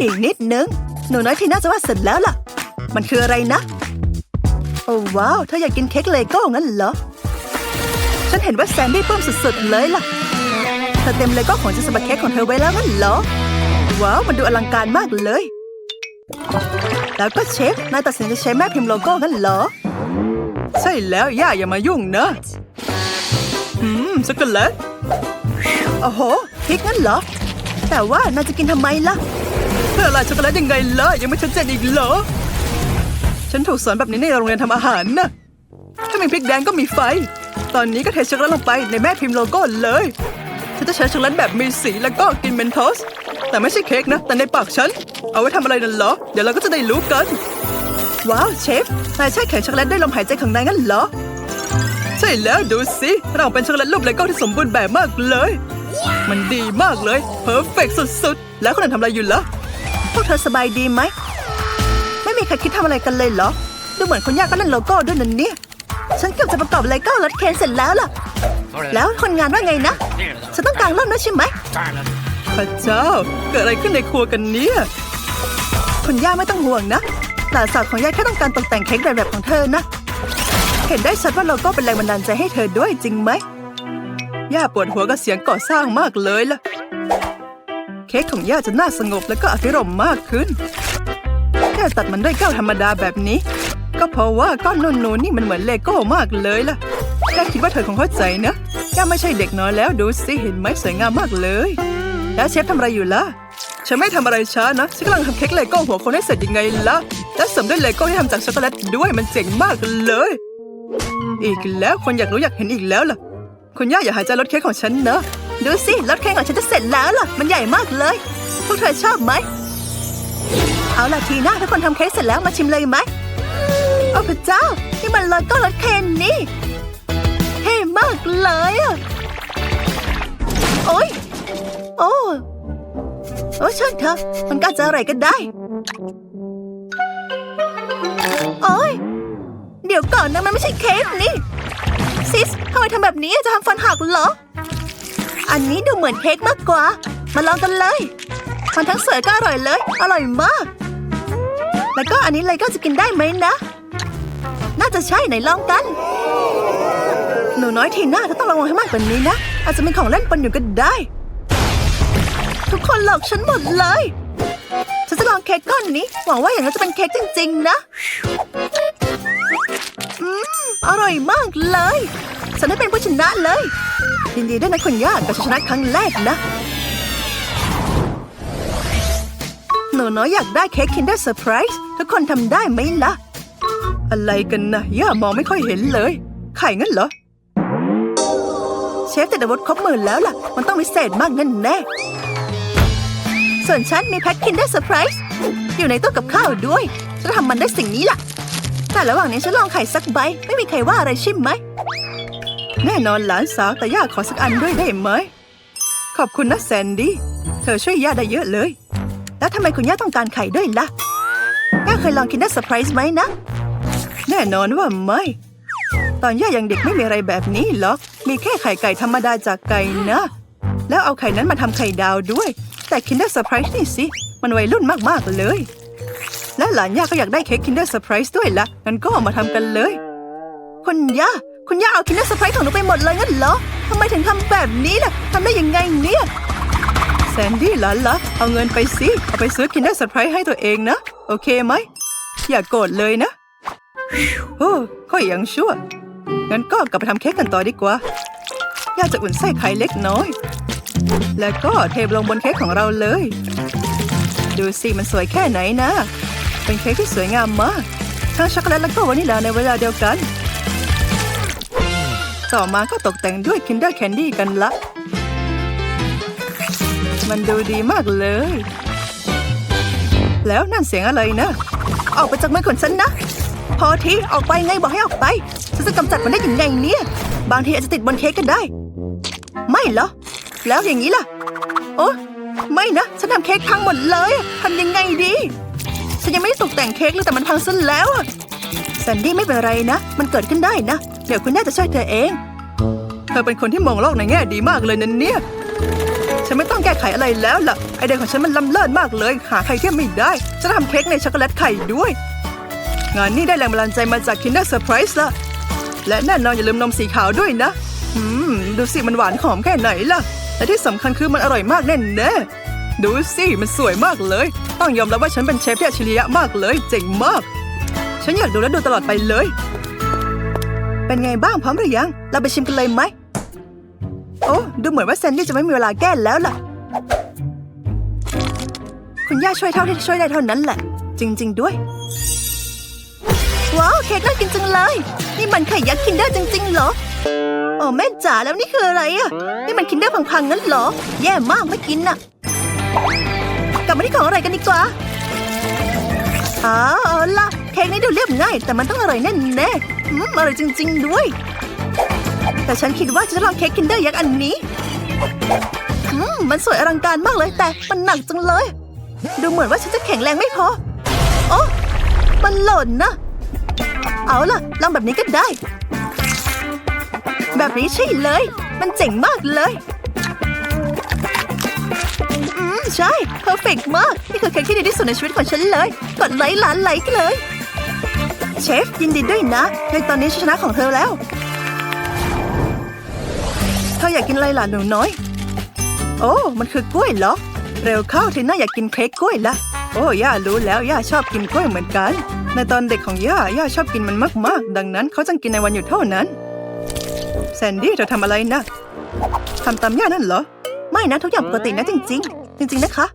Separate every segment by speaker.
Speaker 1: อีกนิดนึง หนูน้อยที่น่าจะวาดเสร็จแล้วล่ะ มันคืออะไรนะ โอ้ว้าวเธออยากกินเค้กเลโก้งั้นเหรอ ฉันเห็นว่าแซนดี้ปลื้มสุดๆเลยล่ะ เธอเต็มเลโก้ของจะสบักเค้กของเธอไว้แล้วงั้นเหรอ ว้าวมันดูอลังการมากเลย แล้วก็เชฟนายตัดสินจะใช้แม่พิมพ์โลโก้งั้นเหรอ ใช่แล้วย่าอย่ามายุ่งนะอืมช็อกโกแลตโอ้โหพริกงั้นเหรอ แต่ว่านายจะกินทำไมล่ะ เพื่ออะไรช็อกโกแลตยังไงล่ะยังไม่ชัดเจนอีกเหรอ ฉันถูกสอนแบบนี้ในโรงเรียนทำอาหารนะถ้ามีพริกแดงก็มีไฟ ตอนนี้ก็เทช็อกโกแลตลงไปในแม่พิมพ์โลโก้เลยฉันจะใช้ช็อกโกแลตแบบมีสีแล้วก็กินเมนทอส แต่ไม่ใช่เค้กนะ แต่ในปากฉัน เอาไว้ทำอะไรนั่นเหรอ เดี๋ยวเราก็จะได้รู้กัน ว้าวเชฟนายใช้แข็งช็อกโกแลตได้ลมหายใจข้างในงั้นเหรอ ใช่แล้วดูสิเราเป็นช็อกโกแลตรูปเลโก้ที่สมบูรณ์แบบมากเลย มันดีมากเลยเพอร์เฟกสุดๆ แล้วคนอื่นทำอะไรอยู่ล่ะ เธอสบายดีไหม ไม่มีใครคิดทำอะไรกันเลยเหรอ ดูเหมือนคนยากก็เล่นโลโก้ด้วยนั่นเนี่ย ฉันเกือบจะประกอบเลโก้รถเคนเสร็จแล้วล่ะ แล้วคนงานว่าไงนะ ฉันต้องการร่มด้วยใช่ไหมพระเจ้า เกิดอะไรขึ้นในครัวกันเนี่ยคุณย่าไม่ต้องห่วงนะ หลานสาวของย่าแค่ต้องการตกแต่งเค้กแบบของเธอนะ เห็นได้ชัดว่าโลโก้เป็นแรงบันดาลใจให้เธอด้วยจริงไหม ย่าปวดหัวกับเสียงก่อสร้างมากเลยล่ะ เค้กของย่าจะน่าสงบและก็อภิรมย์มากขึ้นแค่ตัดมันด้วยแก้วธรรมดาแบบนี้ ก็เพราะว่าก้อนนูนๆนี่มันเหมือนเลโก้มากเลยล่ะย่าคิดว่าเธอคงเข้าใจนะย่าไม่ใช่เด็กน้อยแล้วดูสิเห็นไหมสวยงามมากเลยแล้วเชฟทำอะไรอยู่ล่ะฉันไม่ทำอะไรช้านะฉันกำลังทำเค้กเลโก้หัวคนให้เสร็จยังไงล่ะและเสริมด้วยเลโก้ที่ทำจากช็อกโกแลตด้วยมันเจ๋งมากเลย อีกแล้วคนอยากรู้อยากเห็นอีกแล้วล่ะคุณย่าอย่าหายใจรถเค้กของฉันเนอะ ดูสิรถเค้กของฉันจะเสร็จแล้วล่ะ มันใหญ่มากเลย พวกเธอชอบไหม เอาล่ะทีน่าทุกคนทำเค้กเสร็จแล้วมาชิมเลยไหมโอ้พระเจ้า นี่มันโลโก้รถเคนนี่เท่มากเลยอะโอ้ยโอ้โอ้ช่างเถอะมันก็จะอะไรก็ได้ โอ้ยเดี๋ยวก่อนนะมันไม่ใช่เค้กนี่ ซิสทำไมทำแบบนี้จะทำฟันหักเหรอ อันนี้ดูเหมือนเค้กมากกว่า มาลองกันเลย มันทั้งสวยก็อร่อยเลย อร่อยมาก แล้วก็อันนี้เลยก็จะกินได้ไหมนะ น่าจะใช่ไหนลองกัน หนูน้อยทีน่าเธอต้องระวังให้มากกว่านี้นะ อาจจะมีของเล่นปนอยู่ก็ได้ ทุกคนหลอกฉันหมดเลยฉันจะลองเค้กก้อนนี้ หวังว่าอย่างนั้นจะเป็นเค้กจริง ๆ นะ อืม อร่อยมากเลย ฉันได้เป็นผู้ชนะเลย ยินดีด้วยนะคุณย่ากับชัยชนะครั้งแรกนะ หนูน้อยอยากได้เค้ก Kinder Surprise ทุกคนทำได้ไหมล่ะ อะไรกันนะ ย่ามองไม่ค่อยเห็นเลย ไข่งั้นเหรอ เชฟติดอาวุธครบมือแล้วล่ะ มันต้องวิเศษมากแน่แน่ส่วนฉันมีแพ็ค Kinder Surprise อยู่ในตู้กับข้าวด้วยฉันทำมันได้สิ่งนี้ล่ะ แต่ระหว่างนี้ฉันลองไข่สักใบ ไม่มีใครว่าอะไรใช่ไหม แน่นอนหลานสาวแต่ย่าขอสักอันด้วยได้ไหม ขอบคุณนะแซนดี้ เธอช่วยย่าได้เยอะเลย แล้วทำไมคุณย่าต้องการไข่ด้วยล่ะ ย่าเคยลองกินได้เซอร์ไพรส์ไหมนะ แน่นอนว่าไม่ ตอนย่ายังเด็กไม่มีอะไรแบบนี้หรอก มีแค่ไข่ไก่ธรรมดาจากไก่นะ แล้วเอาไข่นั้นมาทำไข่ดาวด้วย แต่ Kinder Surprise นี่สิ มันวัยรุ่นมากๆเลย และหลานย่าก็อยากได้เค้ก Kinder Surprise ด้วยละงั้นก็เอามาทำกันเลยคุณย่า คุณย่าเอา Kinder Surprise ของหนูไปหมดเลยงั้นเหรอทำไมถึงทำแบบนี้ล่ะทำได้ยังไงเนี่ยแซนดี้หลานละเอาเงินไปสิ เอาไปซื้อ Kinder Surprise ให้ตัวเองนะ โอเคไหม อย่ากโกรธเลยนะโอ้ค่อยยังชั่ว งั้นก็กลับไปทำเค้กกันต่อดีกว่า ย่าจะอุ่นไส้ไข่เล็กน้อย แล้วก็เทลงบนเค้กของเราเลย ดูสิมันสวยแค่ไหนนะ เป็นเค้กที่สวยงามมาก ทั้งช็อกโกแลตและก็วานิลลาในเวลาเดียวกัน ต่อมาก็ตกแต่งด้วย Kinder Candy กันละ มันดูดีมากเลย แล้วนั่นเสียงอะไรนะ ออกไปจากมือของฉันนะ พอทีออกไปไงบอกให้ออกไปฉันจะกำจัดมันได้ยังไงเนี่ย บางทีอาจจะติดบนเค้กก็ได้ ไม่เหรอ แล้วอย่างนี้ล่ะ โอ้ไม่นะ ฉันทำเค้กพังหมดเลยทำยังไงดี ฉันยังไม่ได้ตกแต่งเค้กเลยแต่มันพังซะแล้วแซนดี้ไม่เป็นไรนะ มันเกิดขึ้นได้นะ เดี๋ยวคุณแม่จะช่วยเธอเอง เธอเป็นคนที่มองโลกในแง่ดีมากเลยนั่นเนี่ย ฉันไม่ต้องแก้ไขอะไรแล้วล่ะ ไอเดียของฉันมันล้ำเลิศมากเลย หาใครเทียบไม่ได้จะทำเค้กในช็อกโกแลตไข่ด้วย งานนี้ได้แรงบันดาลใจมาจาก Kinder Surprise ละและแน่นอนอย่าลืมนมสีขาวด้วยนะอืม ดูสิมันหวานหอมแค่ไหนล่ะ และที่สำคัญคือมันอร่อยมากแน่แน่ดูสิมันสวยมากเลย ต้องยอมรับว่าฉันเป็นเชฟที่อัจฉริยะมากเลย เจ๋งมาก ฉันอยากดูและดูตลอดไปเลย เป็นไงบ้างพร้อมหรือยัง เราไปชิมกันเลยไหม โอ้ดูเหมือนว่าแซนดี้จะไม่มีเวลาแก้แล้วล่ะ คุณย่าช่วยเท่าที่ช่วยได้เท่านั้นแหละ จริง ๆ ด้วย ว้าวเค้กน่ากินจังเลย นี่มันไข่ยักษ์คินเดอร์จริง ๆ เหรอโอ้แม่จ๋าแล้วนี่คืออะไรอะ นี่มันคินเดอร์พังๆงั้นเหรอ แย่มากไม่กินน่ะ กลับมาที่ของอะไรกันดีกว่าอ๋อเอาล่ะเค้กนี้ดูเรียบง่าย แต่มันต้องอร่อยแน่แน่ อืมอร่อยจริง ๆ ด้วย แต่ฉันคิดว่าจะลองเค้กคินเดอร์ยักษ์อันนี้อืมมันสวยอลังการมากเลยแต่มันหนักจังเลย ดูเหมือนว่าฉันจะแข็งแรงไม่พอ โอ้มันหล่นนะ เอาล่ะลองแบบนี้ก็ได้ แบบนี้ใช่เลย มันเจ๋งมากเลย อืมใช่เพอร์เฟกมาก นี่คือเค้กที่ดีที่สุดในชีวิตของฉันเลย กดไลค์ล้านไลค์เลย เชฟยินดีด้วยนะ ในตอนนี้ฉันชนะของเธอแล้ว เธออยากกินอะไรล่ะหนูน้อย โอ้ มันคือกล้วยเหรอ เร็วเข้าทีน่าอยากกินเค้กกล้วยละโอ้ย่ารู้แล้วย่าชอบกินกล้วยเหมือนกัน ในตอนเด็กของย่าย่าชอบกินมันมากๆ ดังนั้นเขาจึงกินในวันหยุดเท่านั้นแซนดี้เธอทำอะไรนะทำตามย่านั่นเหรอ ไม่นะทุกอย่างปกตินะจริง ๆ จริง ๆ นะคะ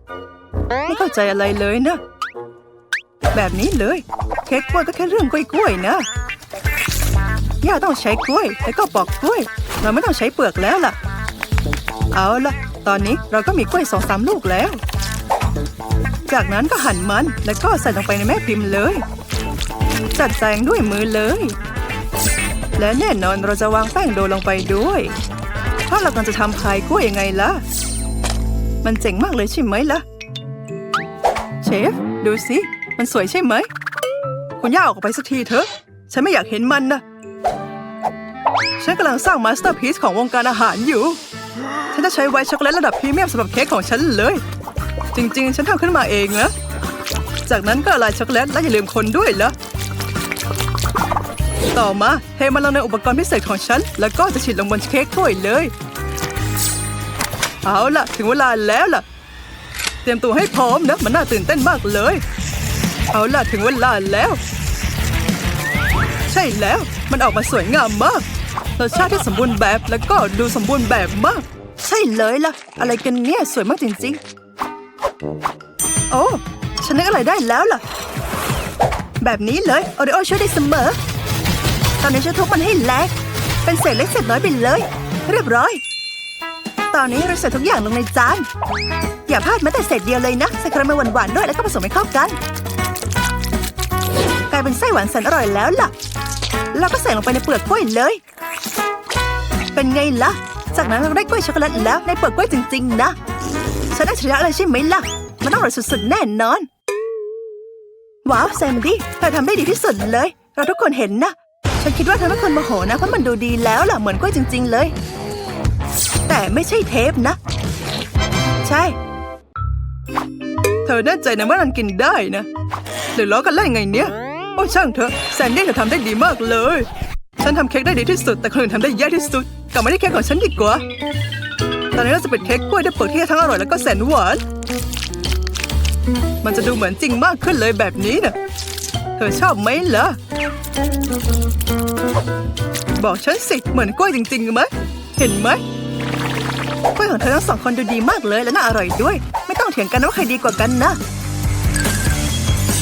Speaker 1: ไม่เข้าใจอะไรเลยนะ แบบนี้เลย เค้กกล้วยก็แค่เรื่องกล้วยๆนะย่าต้องใช้กล้วยแล้วก็ปอกกล้วย เราไม่ต้องใช้เปลือกแล้วล่ะ เอาล่ะตอนนี้เราก็มีกล้วยสองสามลูกแล้ว จากนั้นก็หั่นมันแล้วก็ใส่ลงไปในแม่พิมพ์เลย จัดแจงด้วยมือเลย และแน่นอนเราจะวางแป้งโดลงไปด้วยเพราเรากำลังจะทำพายกล้วยยังไงล่ะ มันเจ๋งมากเลยใช่ไหมล่ะ เชฟ ดูสิันสวยใช่ไหม คุณย่าออกไปสักทีเถอะ ฉันไม่อยากเห็นมันนะ ฉันกำลังสร้างมาสเตอร์พีซของวงการอาหารอยู่ ฉันจะใช้ไวท์ช็อกโกแลตระดับพรีเมียมสำหรับเค้กของฉันเลย จริงๆ ฉันทำขึ้นมาเองนะ จากนั้นก็ละลายช็อกโกแลตและอย่าลืมคนด้วยละต่อมาเทมันลงในอุปกรณ์พิเศษของฉัน แล้วก็จะฉีดลงบนเค้กถ้วยเลย เอาล่ะ ถึงเวลาแล้วล่ะ เตรียมตัวให้พร้อมนะ มันน่าตื่นเต้นมากเลย เอาล่ะถึงเวลาแล้ว ใช่แล้วมันออกมาสวยงามมากรสชาติที่สมบูรณ์แบบแล้วก็ดูสมบูรณ์แบบมาก ใช่เลยล่ะ อะไรกันเนี่ยสวยมากจริงๆ โอ้ฉันนึกอะไรได้แล้วล่ะ แบบนี้เลยโอริโอช่วยได้เสมอ ตอนนี้ฉันทุบมันให้แหลกเป็นเศษเล็กเศษน้อยไปเลย เรียบร้อย ตอนนี้เราใส่ทุกอย่างลงในจานอย่าพลาดแม้แต่เศษเดียวเลยนะใส่คราเมหวานๆด้วยแล้วก็ผสมให้เข้ากัน กลายเป็นไส้หวานแสนอร่อยแล้วล่ะแล้วก็ใส่ลงไปในเปลือกกล้วยเลย เป็นไงล่ะ จากนั้นเราได้กล้วยช็อกโกแลตแล้วในเปลือกกล้วยจริงๆนะ ฉันได้ชนะเลยใช่ไหมล่ะ มันต้องอร่อยสุดๆแน่นอน ว้าวแซมดี้เธอทำได้ดีที่สุดเลย เราทุกคนเห็นนะ ฉันคิดว่าเธอไม่ควรโมโหนะ เพราะมันดูดีแล้วล่ะเหมือนกล้วยจริง ๆ เลย แต่ไม่ใช่เทปนะ ใช่ เธอแน่ใจนะว่ามันกินได้นะหรือล้อกันเล่นไงเนี่ย โอ้ช่างเถอะแซนดี้เธอทำได้ดีมากเลย ฉันทำเค้กได้ดีที่สุด แต่คนอื่นทำได้แย่ที่สุด กลับมาที่เค้กของฉันดีกว่า ตอนนี้เราจะเป็นเค้กกล้วยด้วยเปลือกที่ทั้งอร่อยแล้วก็แสนหวาน มันจะดูเหมือนจริงมากขึ้นเลยแบบนี้น่ะเธอชอบไหมล่ะ บอกฉันสิ เหมือนกล้วยจริงๆไหมเห็นไหมกล้วยของเธอทั้งสองคนดูดีมากเลยและน่าอร่อยด้วย ไม่ต้องเถียงกันว่าใครดีกว่ากันนะ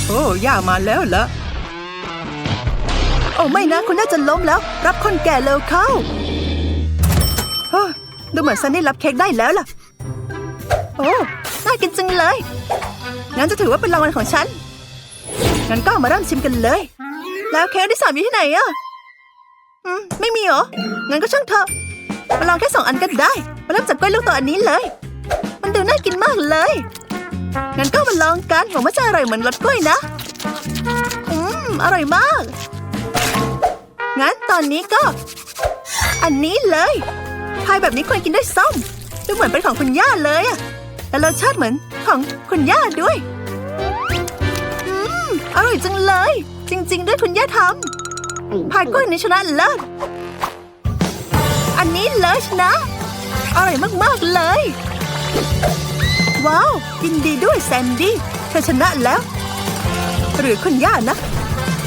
Speaker 1: โอ้ย่ามาแล้วเหรอ โอ้ไม่นะคุณน่าจะล้มแล้ว รับคนแก่เร็วเข้าเฮ้อดูเหมือนซันนี่รับเค้กได้แล้วล่ะ โอ้น่ากินจังเลย งั้นจะถือว่าเป็นรางวัลของฉัน งั้นก็มาเริ่มชิมกันเลย แล้วเค้กที่สามอยู่ที่ไหนอะอืมไม่มีเหรอ งั้นก็ช่างเถอะ มาลองแค่สองอันก็ได้ มาเริ่มจากกล้วยลูกโตอันนี้เลย มันดูน่ากินมากเลย งั้นก็มาลองกันหวังว่าจะอร่อยเหมือนรสกล้วยนะ อืม อร่อยมาก งั้นตอนนี้ก็ อันนี้เลยพายแบบนี้ควรกินด้วยส้มดูเหมือนเป็นของคุณย่าเลยอะและรสชาติเหมือนของคุณย่าด้วยอืมอร่อยจังเลย จริง ๆ ด้วยคุณย่าทำพายกล้วยนี้ชนะเลิศอันนี้เลยชนะอร่อยมากๆเลย ว้าวยินดีด้วยแซนดี้เธอชนะแล้ว หรือคุณย่านะ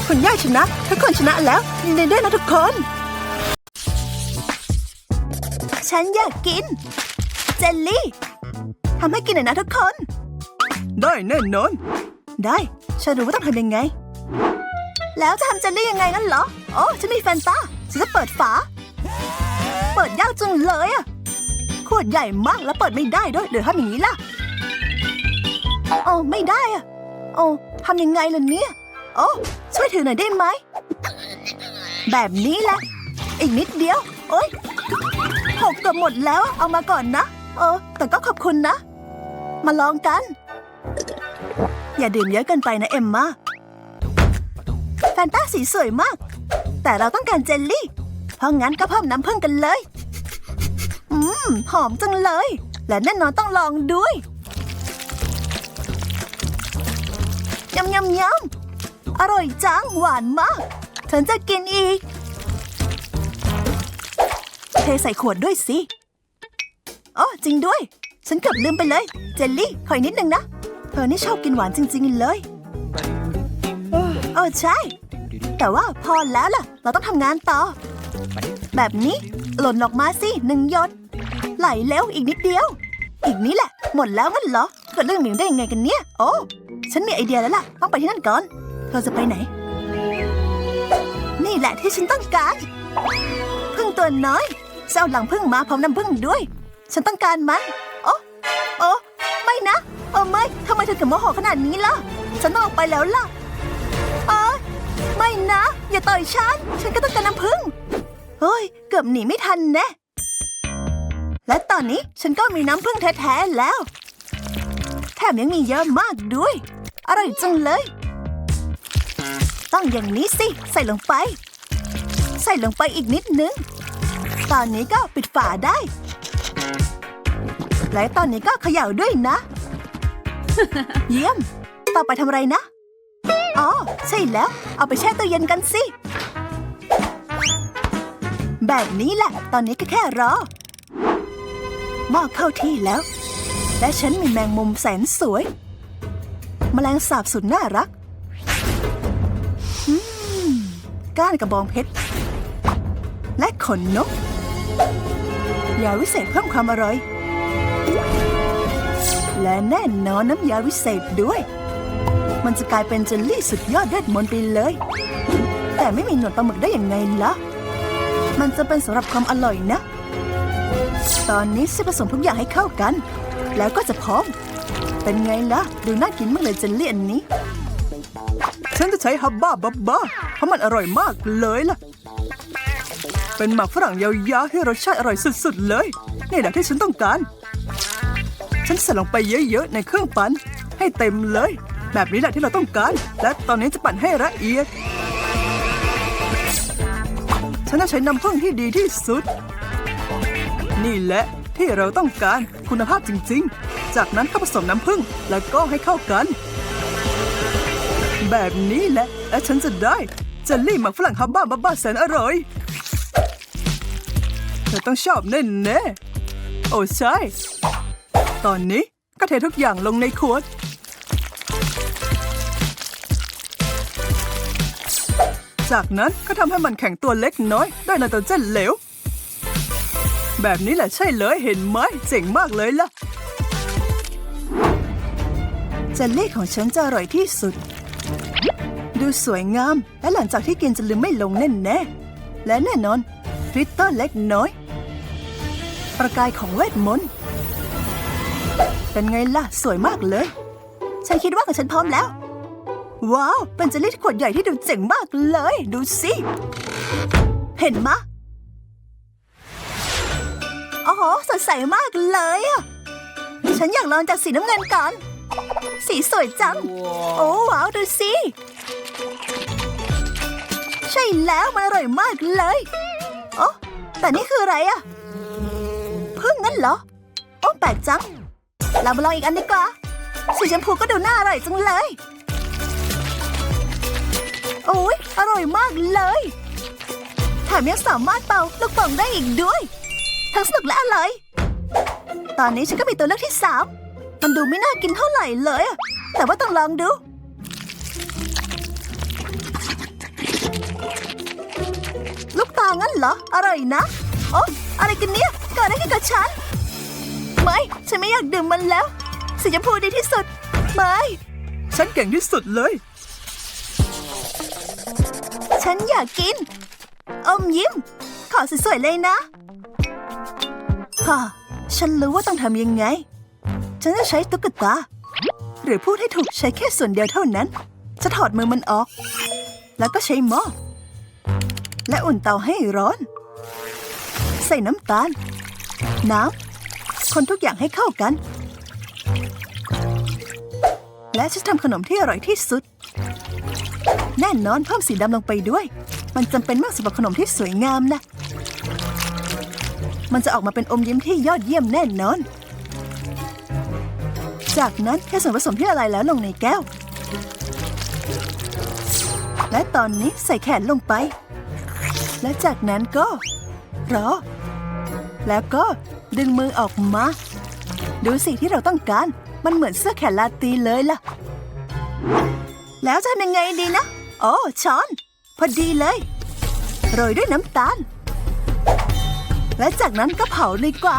Speaker 1: คุณย่าชนะทุกคนชนะแล้วยินดีด้วยนะทุกคน ฉันอยากกิน เจลลี่ทำให้กินหน่อยนะทุกคน ได้แน่นอน ได้ ฉันรู้ว่าต้องทำยังไง แล้วจะทำเจลลี่ยังไงงั้นเหรอ โอ้ฉันมีแฟนตาฉันจะเปิดฝา เปิดยากจังเลยอะขวดใหญ่มากแล้วเปิดไม่ได้ด้วยหรือทำอย่างนี้ล่ะโอ้ไม่ได้อะโอ้ทำยังไงล่ะเนี่ย โอ้ ช่วยถือหน่อยได้ไหม แบบนี้แหละ อีกนิดเดียว โอ๊ยหกกือบหมดแล้ว เอามาก่อนนะ เออ แต่ก็ขอบคุณนะ มาลองกัน อย่าดื่มเยอะเกินไปนะเอ็มมาแฟนตาสีสวยมาก แต่เราต้องการเจลลี่ เพราะงั้นก็เพิ่มน้ำผึ้งกันเลย อืม หอมจังเลย และแน่นอนต้องลองด้วยยำยำยำ อร่อยจัง หวานมาก ฉันจะกินอีก เทใส่ขวดด้วยสิอ๋อจริงด้วย ฉันเกือบลืมไปเลย เจลลี่ ขออีกนิดนึงนะ เธอนี่ชอบกินหวานจริง ๆ เลยเออใช่ แต่ว่าพอแล้วล่ะ เราต้องทำงานต่อ แบบนี้หล่นออกมาสิหนึ่งหยดไหลแล้วอีกนิดเดียว อีกนี้แหละ หมดแล้วงั้นเหรอเกิดเรื่องหนึ่งได้ยังไงกันเนี่ย โอ้ ฉันมีไอเดียแล้วล่ะ ต้องไปที่นั่นก่อน เธอจะไปไหน นี่แหละที่ฉันต้องการ พึ่งตัวน้อยจะเอาหลังพึ่งมาพร้อมน้ำพึ่งด้วย ฉันต้องการมันโอ้โอ้ไม่นะโอ้ไม่ทำไมเธอถึงโมโหขนาดนี้ล่ะ ฉันต้องออกไปแล้วล่ะเอ้ไม่นะ อย่าต่อยฉัน ฉันก็ต้องการน้ำพึ่งเฮ้ย เกือบหนีไม่ทันแน่และตอนนี้ฉันก็มีน้ำผึ้งแท้ ๆ แล้ว แถมยังมีเยอะมากด้วย อร่อยจังเลย ต้องอย่างนี้สิ ใส่ลงไป ใส่ลงไปอีกนิดนึง ตอนนี้ก็ปิดฝาได้ และตอนนี้ก็เขย่าด้วยนะ เยี่ยม ต่อไปทำอะไรนะ อ๋อ ใช่แล้ว เอาไปแช่ตู้เย็นกันสิ แบบนี้แหละ ตอนนี้ก็แค่รอ หม้อเข้าที่แล้ว และฉันมีแมงมุมแสนสวย แมลงสาบสุดน่ารัก ก้านกระบองเพชร และขนนก ยาวิเศษเพิ่มความอร่อย และแน่นอนน้ำยาวิเศษด้วย มันจะกลายเป็นเจลลี่สุดยอดเวทมนไปเลย แต่ไม่มีหนวดปลาหมึกได้อย่างไงล่ะ มันจะเป็นสำหรับความอร่อยนะ ตอนนี้ฉันผสมทุกอย่างให้เข้ากัน แล้วก็จะพร้อม เป็นไงล่ะ ดูน่ากินมากเลยเจลลี่อันนี้ ฉันจะใช้ฮับบ้าบับบ้าเพราะมันอร่อยมากเลยล่ะ เป็นหมักฝรั่งยาวๆให้รสชาติอร่อยสุดๆเลย นี่แหละที่ฉันต้องการ ฉันใส่ลงไปเยอะๆในเครื่องปั่นให้เต็มเลย แบบนี้แหละที่เราต้องการ และตอนนี้จะปั่นให้ละเอียด ฉันจะใช้น้ำผึ้งที่ดีที่สุด นี่แหละที่เราต้องการคุณภาพจริงๆ จากนั้นก็ผสมน้ำผึ้งแล้วก็ให้เข้ากัน แบบนี้แหละและฉันจะได้เจลลี่หมักฝรั่งฮับบ้าบ้าบ้าแสนอร่อยเธอต้องชอบแน่แน่โอ้ใช่ ตอนนี้ก็เททุกอย่างลงในขวด จากนั้นก็ทำให้มันแข็งตัวเล็กน้อยด้วยไนโตรเจนเหลว แบบนี้แหละใช่เลยเห็นไหมเจ๋งมากเลยล่ะเจลลี่ของฉันจะอร่อยที่สุด ดูสวยงาม และหลังจากที่กินจะลืมไม่ลงแน่แน่และแน่นอนกริตเตอร์เล็กน้อย ประกายของเวทมนต์เป็นไงล่ะ สวยมากเลย ฉันคิดว่าฉันพร้อมแล้ว ว้าว เป็นเจลลี่ขวดใหญ่ที่ดูเจ๋งมากเลย ดูสิ เห็นมะโอ้โหสดใสมากเลยอะฉันอยากลองจากสีน้ำเงินก่อน สีสวยจัง โอ้ว้าวดูสิ ใช่แล้วมันอร่อยมากเลยโอ้แต่นี่คืออะไรอะพึ่งงั้นเหรอ โอ้แปลกจัง เรามาลองอีกอันดีกว่า สีชมพูก็ดูน่าอร่อยจังเลย โอ้ยอร่อยมากเลยแถมยังสามารถเป่าลูกโป่งได้อีกด้วย ทั้งสนุกและอร่อย ตอนนี้ฉันก็มีตัวเลือกที่สาม มันดูไม่น่ากินเท่าไหร่เลยอะแต่ว่าต้องลองดู ลูกตางั้นเหรอ อร่อยนะ โอ้อะไรกันเนี่ยเกิดอะไรขึ้นกับฉัน ไม่ ฉันไม่อยากดื่มมันแล้ว สีชมพูดีที่สุด ไม่
Speaker 2: ฉันเก่งที่สุดเลย
Speaker 1: ฉันอยากกิน อมยิ้ม ขอสวยๆเลยนะฮ่าฉันรู้ว่าต้องทำยังไง ฉันจะใช้ตุ๊กตา หรือพูดให้ถูกใช้แค่ส่วนเดียวเท่านั้น จะถอดมือมันออก แล้วก็ใช้หม้อ และอุ่นเตาให้ร้อน ใส่น้ำตาล น้ำ คนทุกอย่างให้เข้ากัน และฉันทำขนมที่อร่อยที่สุด แน่นอนเพิ่มสีดำลงไปด้วย มันจำเป็นมากสำหรับขนมที่สวยงามนะ มันจะออกมาเป็นอมยิ้มที่ยอดเยี่ยมแน่นอน จากนั้นเทส่วนผสมที่ละลายแล้วลงในแก้ว และตอนนี้ใส่แขนลงไป และจากนั้นก็รอ แล้วก็ดึงมือออกมา ดูสิที่เราต้องการ มันเหมือนเสื้อแขนลาตีเลยล่ะ แล้วจะทำยังไงดีนะ โอ้ช้อน พอดีเลย โรยด้วยน้ำตาล และจากนั้นก็เผาเลยกว่า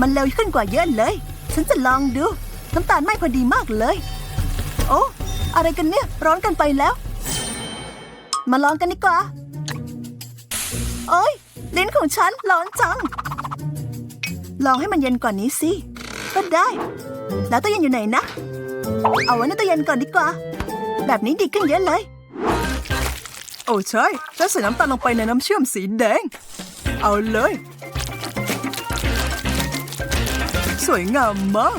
Speaker 1: มันเร็วขึ้นกว่าเยอะเลย ฉันจะลองดู น้ำตาลไหม่พอดีมากเลย โอ้ อะไรกันเนี่ย ร้อนกันไปแล้ว มาลองกันดีกว่า โอ้ยลิ้นของฉันร้อนจัง ลองให้มันเย็นกว่านี้สิ ก็ได้ แล้วตู้เย็นอยู่ไหนนะ เอาไว้ในตู้เย็นก่อนดีกว่า แบบนี้ดีขึ้นเยอะเลย
Speaker 2: โอ้ใช่ฉันใส่น้ำตาลลงไปในน้ำเชื่อมสีแดง เอาเลย สวยงามมาก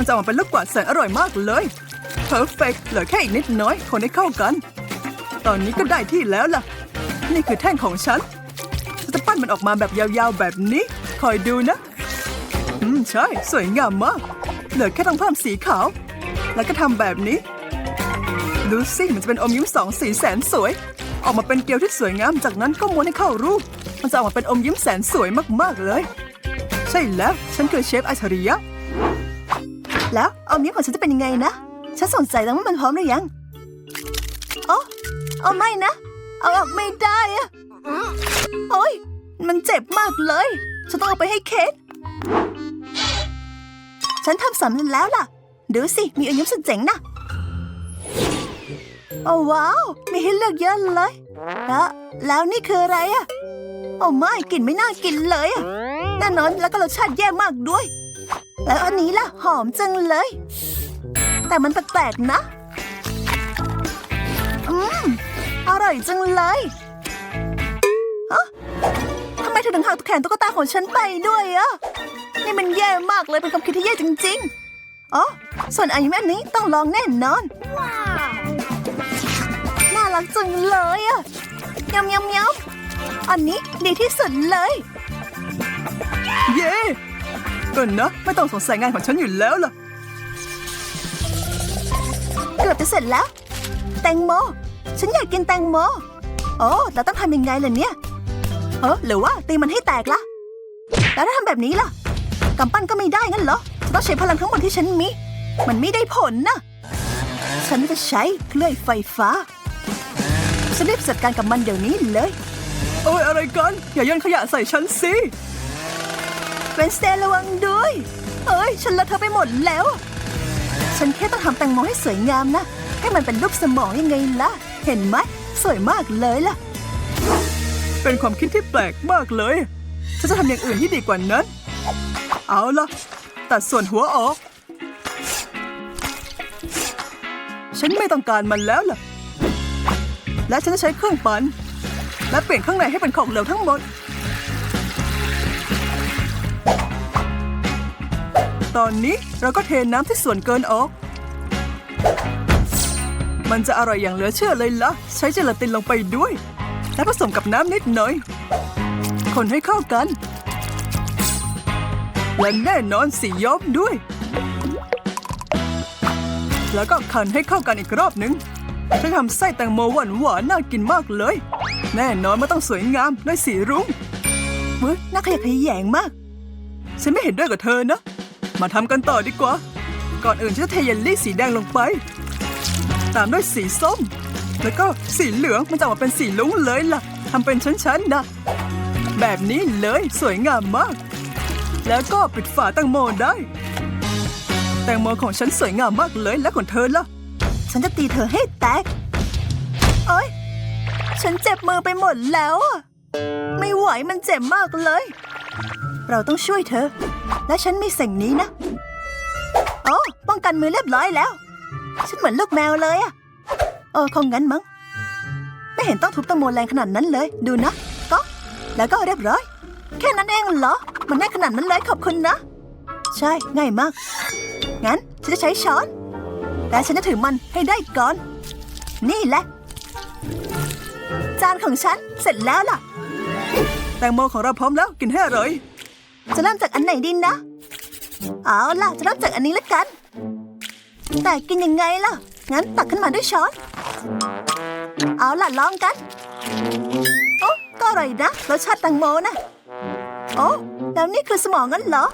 Speaker 2: มันจะออกมาเป็นลูกกวาดแสนอร่อยมากเลยเพอร์เฟกเหลือแค่อีกนิดน้อย คนให้เข้ากัน ตอนนี้ก็ได้ที่แล้วล่ะ นี่คือแท่งของฉันฉันจะปั้นมันออกมาแบบยาวๆแบบนี้ คอยดูนะ อืมใช่ สวยงามมาก เหลือแค่ต้องเพิ่มสีขาว แล้วก็ทำแบบนี้ ดูสิมันจะเป็นอมยิ้มสองสีแสนสวย ออกมาเป็นเกลียวที่สวยงาม จากนั้นก็ม้วนให้เข้ารูป มันจะออกมาเป็นอมยิ้มแสนสวยมากๆเลย ใช่แล้ว ฉันคือเชฟอัจฉริยะ
Speaker 1: แล้วเอานิ้วของฉันจะเป็นยังไงนะ ฉันสงสัยแล้วว่ามันพร้อมหรือยังโอ้เอาไม่นะ เอาออกไม่ได้อะโอ้ยมันเจ็บมากเลย ฉันต้องเอาไปให้เคสฉันทำสำเร็จแล้วล่ะ ดูสิ มีอมยิ้มสุดเจ๋งนะโอ้ว้าว มีให้เลือกเยอะเลยแล้วแล้วนี่คืออะไรอะโอ้ไม่กลิ่นไม่น่ากินเลยอะแน่นอนแล้วก็รสชาติแย่มากด้วย แล้วอันนี้ล่ะหอมจังเลย แต่มันแปลกๆนะ อืม อร่อยจังเลยฮะทำไมเธอถึงหักแขนตุ๊กตาของฉันไปด้วยอะนี่มันแย่มากเลยเป็นความคิดที่แย่จริง ๆ อ๋อ ส่วนอันนี้อันนี้ต้องลองแน่นอน น่ารักจังเลยอะยำยำยำอันนี้ดีที่สุดเลย
Speaker 2: เย้ ก็นะ ไม่ต้องสงสัยงานของฉันอยู่แล้วล่ะ
Speaker 1: เกือบจะเสร็จแล้ว แตงโม ฉันอยากกินแตงโม โอ้แต่ต้องทำยังไงล่ะเนี่ยเออหรือว่าตีมันให้แตกล่ะ แล้วถ้าทำแบบนี้ล่ะกำปั้นก็ไม่ได้งั้นเหรอจะต้องใช้พลังทั้งหมดที่ฉันมี มันไม่ได้ผลนะ ฉันจะใช้เคลื่อยไฟฟ้าฉันรีบจัดการกับมันเดี๋ยวนี้เลย
Speaker 2: โอ้ยอะไรกัน อย่าโยนขยะใส่ฉันสิ
Speaker 1: เป็นสเตระวังด้วย เอ้ย ฉันเลอะเธอะไปหมดแล้ว ฉันแค่ต้องทำแตงโมให้สวยงามนะ ให้มันเป็นรูปสมองยังไงล่ะ เห็นไหม สวยมากเลยล่ะ
Speaker 2: เป็นความคิดที่แปลกมากเลย ฉันจะทำอย่างอื่นที่ดีกว่านั้น เอาล่ะ ตัดส่วนหัวออก ฉันไม่ต้องการมันแล้วล่ะ และฉันจะใช้เครื่องปั่นและเปลี่ยนข้างในให้เป็นของเหลวทั้งหมด ตอนนี้เราก็เทน้ำที่ส่วนเกินออก มันจะอร่อยอย่างเหลือเชื่อเลยละ่ะ ใช้เจลาตินลงไปด้วย และผสมกับน้ำนิดหน่อย คนให้เข้ากัน และแน่นอนสีย้อมด้วย แล้วก็คันให้เข้ากันอีกรอบหนึ่งฉันทำไส้แตงโมหวานหวานน่ากินมากเลย แน่นอนมันต้องสวยงามด้วยสีรุ้ง
Speaker 1: เฮ้ยน่าขยะแขยงมาก
Speaker 2: ฉันไม่เห็นด้วยกับเธอนะ มาทำกันต่อดีกว่า ก่อนอื่นฉันจะเทเยลลี่สีแดงลงไป ตามด้วยสีส้ม แล้วก็สีเหลืองมันจะออกมาเป็นสีลุ้งเลยล่ะทำเป็นชั้นๆนะแบบนี้เลยสวยงามมาก แล้วก็ปิดฝาแตงโมได้ แตงโมของฉันสวยงามมากเลยและของเธอล่ะ
Speaker 1: ฉันจะตีเธอให้แตกโอ๊ยฉันเจ็บมือไปหมดแล้ว ไม่ไหวมันเจ็บมากเลย เราต้องช่วยเธอ และฉันมีสิ่งนี้นะ โอ้ป้องกันมือเรียบร้อยแล้ว ฉันเหมือนลูกแมวเลยอะเออคงงั้นมั้ง ไม่เห็นต้องทุบตังโมแรงขนาดนั้นเลย ดูนะก็แล้วก็เรียบร้อย แค่นั้นเองเหรอ มันง่ายขนาดนั้นเลยขอบคุณนะ ใช่ง่ายมาก งั้นฉันจะใช้ช้อน แต่ฉันจะถือมันให้ได้ก่อน นี่แหละ จานของฉันเสร็จแล้วล่ะ
Speaker 2: แตงโมของเราพร้อมแล้วกินให้อร่อย
Speaker 1: จะเริ่มจากอันไหนดีนะ เอาล่ะ จะเริ่มจากอันนี้ละกัน แต่กินยังไงล่ะ งั้นตักขึ้นมาด้วยช้อน เอาล่ะ ลองกัน โอ้ก็อร่อยนะรสชาติตังโมนะ โอ้แล้วนี่คือสมองงั้นเหรอ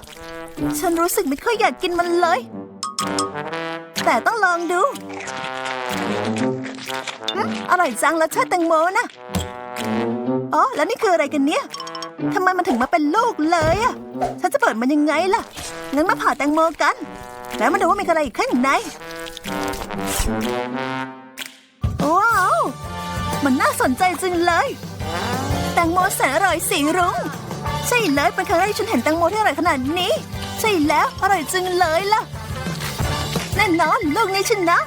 Speaker 1: ฉันรู้สึกไม่ค่อยอยากกินมันเลย แต่ต้องลองดูอืมอร่อยจังรสชาติแตงโมนะ อ๋อ แล้วนี่คืออะไรกันเนี่ย ทำไมมันถึงมาเป็นลูกเลยอะฉันจะเปิดมันยังไงล่ะ งั้นมาผ่าแตงโมกัน แล้วมาดูว่ามีอะไรอยู่ข้างในว้าว มันน่าสนใจจังเลย แตงโมแสนอร่อยสีรุ้ง ใช่เลยเป็นครั้งแรกที่ฉันเห็นแตงโมที่อร่อยขนาดนี้ ใช่แล้วอร่อยจังเลยล่ะ แน่นอนลูกนี้ชนะ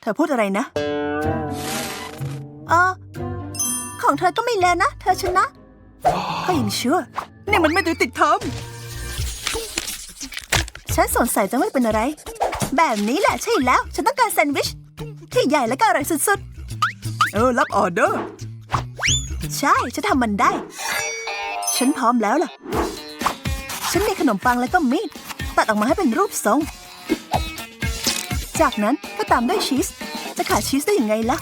Speaker 1: เธอพูดอะไรนะ เออของเธอก็ไม่แล้วนะ เธอชนะ ก็ยังชั่ว
Speaker 2: นี่มันไม่ยุติธรรม
Speaker 1: ฉันสงสัยจะไม่เป็นอะไร แบบนี้แหละใช่แล้ว ฉันต้องการแซนด์วิช ที่ใหญ่และก็อร่อยสุดๆ
Speaker 2: เออ รับออเดอร์
Speaker 1: ใช่ ฉันทำมันได้ ฉันพร้อมแล้วล่ะ ฉันมีขนมปังแล้วก็มีด ตัดออกมาให้เป็นรูปทรง จากนั้นก็ตามด้วยชีส จะขาดชีสได้ยังไงล่ะ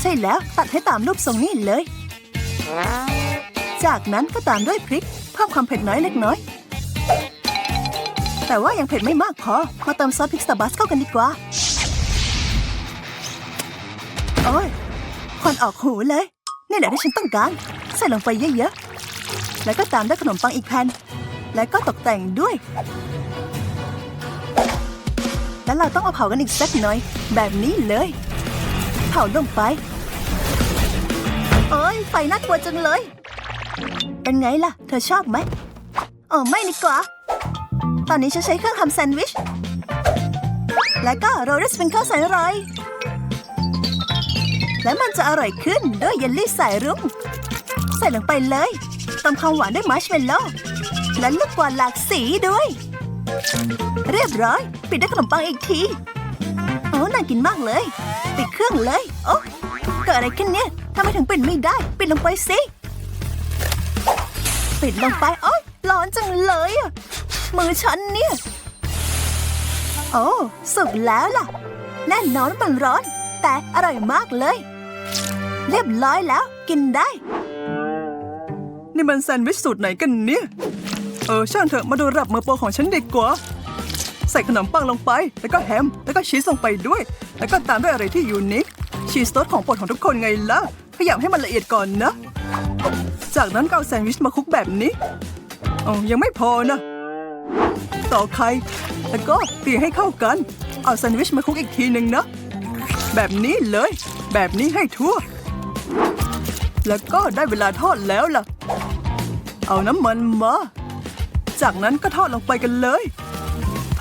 Speaker 1: ใช่แล้วตัดให้ตามรูปทรงนี้เลย จากนั้นก็ตามด้วยพริก เพิ่มความเผ็ดน้อยเล็กน้อย แต่ว่ายังเผ็ดไม่มากพอ มาเติมซอสพริกสตาบัสเข้ากันดีกว่า โอ้ยควันออกหูเลย นี่แหละที่ฉันต้องการ ใส่ลงไปเยอะๆ แล้วก็ตามด้วยขนมปังอีกแผ่น แล้วก็ตกแต่งด้วย แล้วเราต้องเอาเผากันอีกสักหน่อย แบบนี้เลย เผาลงไป โอ้ยไฟน่ากลัวจังเลย เป็นไงล่ะ เธอชอบไหมอ๋อไม่ดีกว่า ตอนนี้ฉันใช้เครื่องทำแซนด์วิช แล้วก็โรยด้วยสปริงเกิลใส่อร่อย และมันจะอร่อยขึ้นด้วยเยลลี่สายรุ้งใส่ลงไปเลยเติมความหวานด้วยมัชเมลโล่และลูกกวาดหลากสีด้วย เรียบร้อย ปิดด้วยขนมปังอีกที โอ้น่ากินมากเลย ปิดเครื่องเลย โอ้เกิดอะไรขึ้นเนี่ย ทำไมถึงปิดไม่ได้ ปิดลงไปสิ ปิดลงไปโอ๊ยร้อนจังเลยอะมือฉันเนี่ย โอ้สุกแล้วล่ะ แน่นอนมันร้อน แต่อร่อยมากเลย เรียบร้อยแล้วกินได้
Speaker 2: นี่มันแซนด์วิชสูตรไหนกันเนี่ย เออช่างเถอะมาดูระดับมือโปรของฉันดีกว่า ใส่ขนมปังลงไป แล้วก็แฮม แล้วก็ชีสลงไปด้วย แล้วก็ตามด้วยอะไรที่ยูนิค ชีสโต๊ดของโปรดของทุกคนไงล่ะขยำให้มันละเอียดก่อนนะ จากนั้นก็เอาแซนด์วิชมาคลุกแบบนี้อ๋อยังไม่พอนะ ต่อไข่แล้วก็ตีให้เข้ากัน เอาแซนด์วิชมาคลุกอีกทีหนึ่งนะ แบบนี้เลย แบบนี้ให้ทั่ว แล้วก็ได้เวลาทอดแล้วล่ะ เอาน้ำมันมา จากนั้นก็ทอดลงไปกันเลย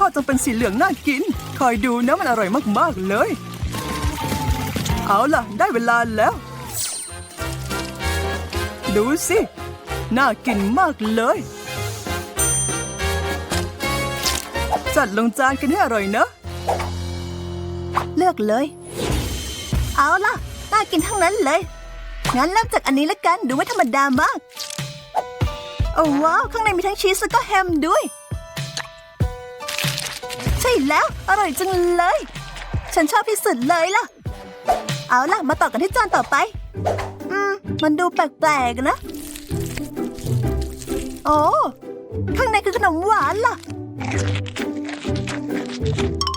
Speaker 2: อดจนเป็นสีเหลืองน่ากิน คอยดูนะมันอร่อยมากๆเลย เอาล่ะ ได้เวลาแล้ว ดูสิ น่ากินมากเลย จัดลงจานกันให้อร่อยนะ
Speaker 1: เลือกเลย เอาล่ะ น่ากินทั้งนั้นเลย งั้นเริ่มจากอันนี้ละกัน ดูไม่ธรรมดามาก โอ้ว้าว ข้างในมีทั้งชีสแล้วก็แฮมด้วย ใช่แล้ว อร่อยจังเลย ฉันชอบที่สุดเลยล่ะ เอาล่ะ มาต่อกันที่จานต่อไป อืม มันดูแปลกๆนะ โอ้ข้างในคือขนมหวานล่ะ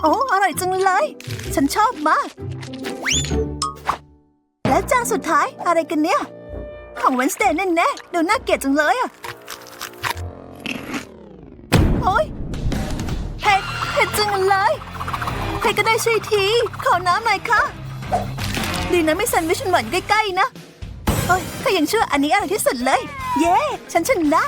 Speaker 1: โอ้อร่อยจังเลย ฉันชอบมาก และจานสุดท้ายอะไรกันเนี่ย ของเวนสเดย์แน่ๆดูน่าเกลียดจังเลยอะโอ้ย จังเลย ใครก็ได้ช่วยที ขอน้ำหน่อยค่ะ ดีนะไม่แซนด์วิชหวานใกล้ๆนะ โอ้ยข้ายังเชื่ออันนี้อร่อยที่สุดเลย เย้ ฉันชนะ